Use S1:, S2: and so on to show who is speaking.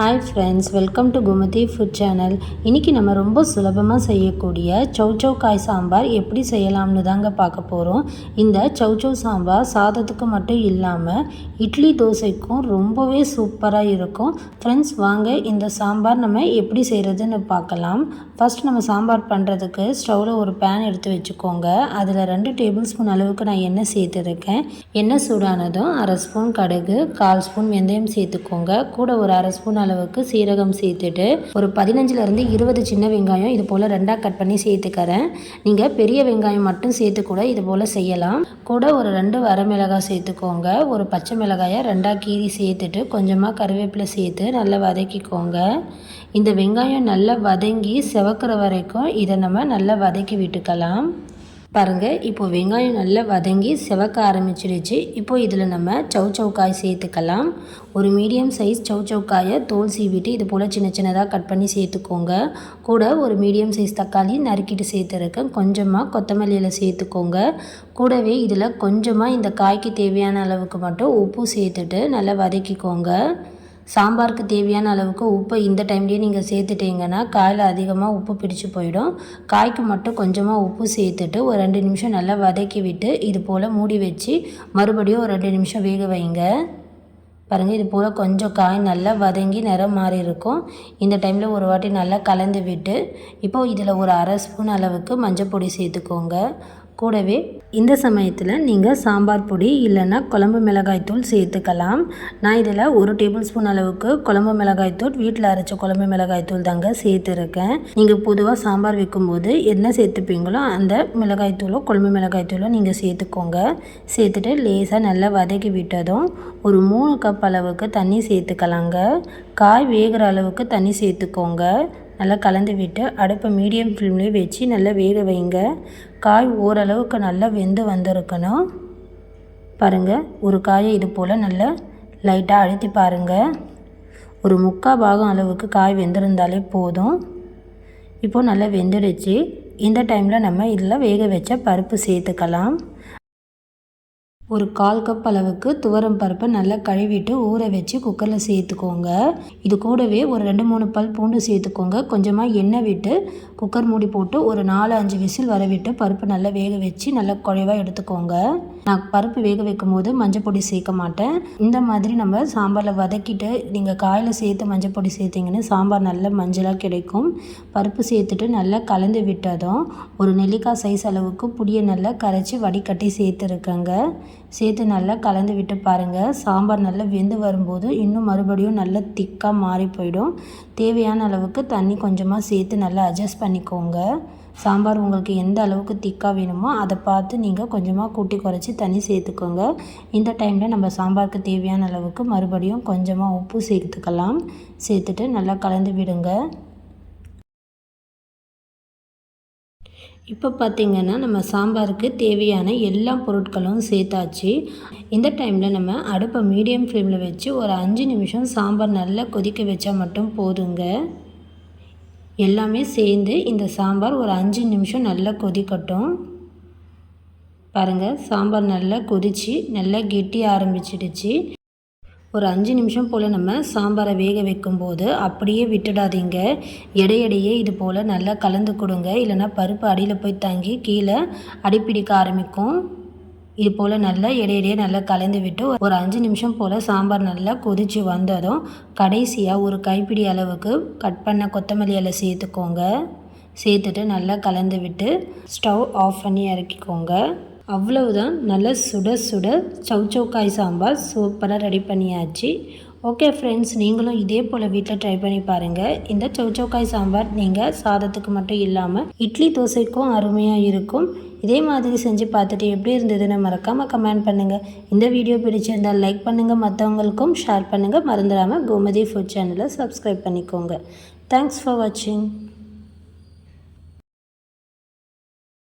S1: Hi friends welcome to Kumathi food channel இன்றைக்கி நம்ம ரொம்ப சுலபமாக செய்யக்கூடிய சௌச்சௌ காய் சாம்பார் எப்படி செய்யலாம்னு தாங்க பார்க்க போகிறோம் இந்த சௌச்சௌ சாம்பார் சாதத்துக்கு மட்டும் இல்லாமல் இட்லி தோசைக்கும் ரொம்பவே சூப்பராக இருக்கும். ஃப்ரெண்ட்ஸ் வாங்க இந்த சாம்பார் நம்ம எப்படி செய்கிறதுன்னு பார்க்கலாம். ஃபஸ்ட் நம்ம சாம்பார் பண்ணுறதுக்கு ஸ்டவ்வில் ஒரு பேன் எடுத்து வச்சுக்கோங்க. அதில் ரெண்டு டேபிள் ஸ்பூன் அளவுக்கு நான் எண்ணெய் சேர்த்துருக்கேன். எண்ணெய் சூடானதும் அரை ஸ்பூன் கடுகு கால் ஸ்பூன் வெந்தயம் சேர்த்துக்கோங்க. கூட ஒரு அரை ஸ்பூன் அளவுக்கு சீரகம் சேர்த்துட்டு ஒரு பதினஞ்சுலேருந்து இருபது சின்ன வெங்காயம் இது போல் ரெண்டாக கட் பண்ணி சேர்த்துக்கிறேன். நீங்கள் பெரிய வெங்காயம் மட்டும் சேர்த்து கூட இது போல் செய்யலாம். கூட ஒரு ரெண்டு வரமிளகாய் சேர்த்துக்கோங்க. ஒரு பச்சை மிளகாயை ரெண்டாக கீறி சேர்த்துட்டு கொஞ்சமாக கருவேப்பிலை சேர்த்து நல்லா வதக்கிக்கோங்க. இந்த வெங்காயம் நல்லா வதங்கி செவக்கிற வரைக்கும் இதை நம்ம நல்லா வதக்கி விட்டுக்கலாம். பாருங்கள் இப்போது வெங்காயம் நல்லா வதங்கி செவக்க ஆரம்பிச்சிடுச்சு. இப்போது இதில் நம்ம சவு சவுக்காய் சேர்த்துக்கலாம். ஒரு மீடியம் சைஸ் சவு சவுக்காயை தோல் சீவிட்டு இது போல் சின்ன சின்னதாக கட் பண்ணி சேர்த்துக்கோங்க. கூட ஒரு மீடியம் சைஸ் தக்காளி நறுக்கிட்டு சேர்த்துருக்கேன். கொஞ்சமாக கொத்தமல்லியில் சேர்த்துக்கோங்க. கூடவே இதில் கொஞ்சமாக இந்த காய்க்கு தேவையான அளவுக்கு மட்டும் உப்பு சேர்த்துட்டு நல்லா வதக்கிக்கோங்க. சாம்பாருக்கு தேவையான அளவுக்கு உப்பு இந்த டைம்லேயே நீங்கள் சேர்த்துட்டிங்கன்னா காயில் அதிகமாக உப்பு பிடிச்சு போயிடும். காய்க்கு மட்டும் கொஞ்சமாக உப்பு சேர்த்துட்டு ஒரு ரெண்டு நிமிஷம் நல்லா வதக்கி விட்டு இது போல் மூடி வச்சு மறுபடியும் ஒரு ரெண்டு நிமிஷம் வேக வைங்க. பாருங்கள் இது போல் கொஞ்சம் காய் நல்லா வதங்கி நிறம் மாறி இருக்கும். இந்த டைமில் ஒரு வாட்டி நல்லா கலந்து விட்டு இப்போது இதில் ஒரு அரை ஸ்பூன் அளவுக்கு மஞ்சள் பொடி சேர்த்துக்கோங்க. கூடவே இந்த சமயத்தில் நீங்கள் சாம்பார் பொடி இல்லைன்னா குழம்பு மிளகாய்த்தூள் சேர்த்துக்கலாம். நான் இதில் ஒரு டேபிள் ஸ்பூன் அளவுக்கு குழம்பு மிளகாய்த்தூள் வீட்டில் அரைச்ச குழம்பு மிளகாய்த்தூள் தாங்க சேர்த்துருக்கேன். நீங்கள் பொதுவாக சாம்பார் வைக்கும்போது என்ன சேர்த்துப்பீங்களோ அந்த மிளகாய்த்தூளோ குழம்பு மிளகாய்த்தூளோ நீங்கள் சேர்த்துக்கோங்க. சேர்த்துட்டு லேசாக நல்லா வதக்கி விட்டதும் ஒரு மூணு கப் அளவுக்கு தண்ணி சேர்த்துக்கலாங்க. காய் வேகிற அளவுக்கு தண்ணி சேர்த்துக்கோங்க. நல்லா கலந்து விட்டு அடுப்பை மீடியம் ஃப்ளேம்லேயே வச்சு நல்லா வேக வைங்க. காய் ஓரளவுக்கு நல்லா வெந்து வந்திருக்கணும். பாருங்கள் ஒரு காயை இது போல் நல்லா லைட்டாக அழுத்தி பாருங்கள் ஒரு முக்கால் பாகம் அளவுக்கு காய் வெந்திருந்தாலே போதும். இப்போது நல்லா வெந்துடுச்சு. இந்த டைமில் நம்ம இதில் வேக வச்ச பருப்பு சேர்த்துக்கலாம். ஒரு கால் கப் அளவுக்கு துவரம் பருப்பை நல்லா கழுவிட்டு ஊற வச்சு குக்கரில் சேர்த்துக்கோங்க. இது கூடவே ஒரு ரெண்டு மூணு பல் பூண்டு சேர்த்துக்கோங்க. கொஞ்சமாக எண்ணெய் விட்டு குக்கர் மூடி போட்டு ஒரு நாலு அஞ்சு விசில் வர விட்டு பருப்பு நல்லா வேக வச்சு நல்லா குழைவாக எடுத்துக்கோங்க. நான் பருப்பு வேக வைக்கும் போது மஞ்சள் பொடி சேர்க்க மாட்டேன். இந்த மாதிரி நம்ம சாம்பாரில் வதக்கிட்டு நீங்கள் காயில் சேர்த்து மஞ்சள் பொடி சாம்பார் நல்ல மஞ்சளாக கிடைக்கும். பருப்பு சேர்த்துட்டு நல்லா கலந்து விட்டதும் ஒரு நெல்லிக்காய் சைஸ் அளவுக்கு புளியை நல்லா கரைச்சி வடிகட்டி சேர்த்துருக்கேங்க. சேர்த்து நல்லா கலந்து விட்டு பாருங்கள் சாம்பார் நல்லா வெந்து வரும்போது இன்னும் மறுபடியும் நல்லா திக்காக மாறி போயிடும். தேவையான அளவுக்கு தண்ணி கொஞ்சமாக சேர்த்து நல்லா அட்ஜஸ்ட் பண்ணிக்கோங்க. சாம்பார் உங்களுக்கு எந்த அளவுக்கு திக்காக வேணுமோ அதை பார்த்து நீங்கள் கொஞ்சமாக கூட்டி குறைச்சி தண்ணி சேர்த்துக்கோங்க. இந்த டைமில் நம்ம சாம்பாருக்கு தேவையான அளவுக்கு மறுபடியும் கொஞ்சமாக உப்பு சேர்த்துக்கலாம். சேர்த்துட்டு நல்லா கலந்து விடுங்க. இப்போ பார்த்திங்கன்னா நம்ம சாம்பாருக்கு தேவையான எல்லா பொருட்களும் சேர்த்தாச்சு. இந்த டைமில் நம்ம அடுப்பை மீடியம் ஃப்ளேமில் வச்சு ஒரு அஞ்சு நிமிஷம் சாம்பார் நல்லா கொதிக்க வச்சா மட்டும் போதுங்க. எல்லாமே சேர்ந்து இந்த சாம்பார் ஒரு அஞ்சு நிமிஷம் நல்லா கொதிக்கட்டும். பாருங்கள் சாம்பார் நல்லா கொதித்து நல்லா கெட்டி ஆரம்பிச்சிடுச்சு. ஒரு அஞ்சு நிமிஷம் போல் நம்ம சாம்பாரை வேக வைக்கும்போது அப்படியே விட்டுடாதீங்க. இடையிடையே இது போல் நல்லா கலந்து கொடுங்க. இல்லைனா பருப்பு அடியில் போய் தங்கி கீழே அடிப்பிடிக்க ஆரம்பிக்கும். இது போல் நல்லா இடையிடையே நல்லா கலந்து விட்டு ஒரு அஞ்சு நிமிஷம் போல் சாம்பார் நல்லா கொதித்து வந்ததும் கடைசியாக ஒரு கைப்பிடி அளவுக்கு கட் பண்ண கொத்தமல்லி இலை சேர்த்துக்கோங்க. சேர்த்துட்டு நல்லா கலந்து விட்டு ஸ்டவ் ஆஃப் பண்ணி இறக்கிக்கோங்க. அவ்வளவுதான். நல்லா சுட சுட சவுச்சவுக்காய் சாம்பார் சூப்பராக ரெடி பண்ணியாச்சு. ஓகே ஃப்ரெண்ட்ஸ் நீங்களும் இதே போல் வீட்டில் ட்ரை பண்ணி பாருங்கள் இந்த சவுச்சவுக்காய் சாம்பார் நீங்கள் சாதத்துக்கு மட்டும் இல்லாமல் இட்லி தோசைக்கும் அருமையாக இருக்கும். இதே மாதிரி செஞ்சு பார்த்துட்டு எப்படி இருந்ததுன்னு மறக்காமல் கமெண்ட் பண்ணுங்கள் இந்த வீடியோ பிடிச்சிருந்தால் லைக் பண்ணுங்கள் மற்றவங்களுக்கும் ஷேர் பண்ணுங்கள் மறந்துடாமல் கோமதி ஃபுட் சேனலை சப்ஸ்கிரைப் பண்ணிக்கோங்க. தேங்க்ஸ் ஃபார் வாட்சிங்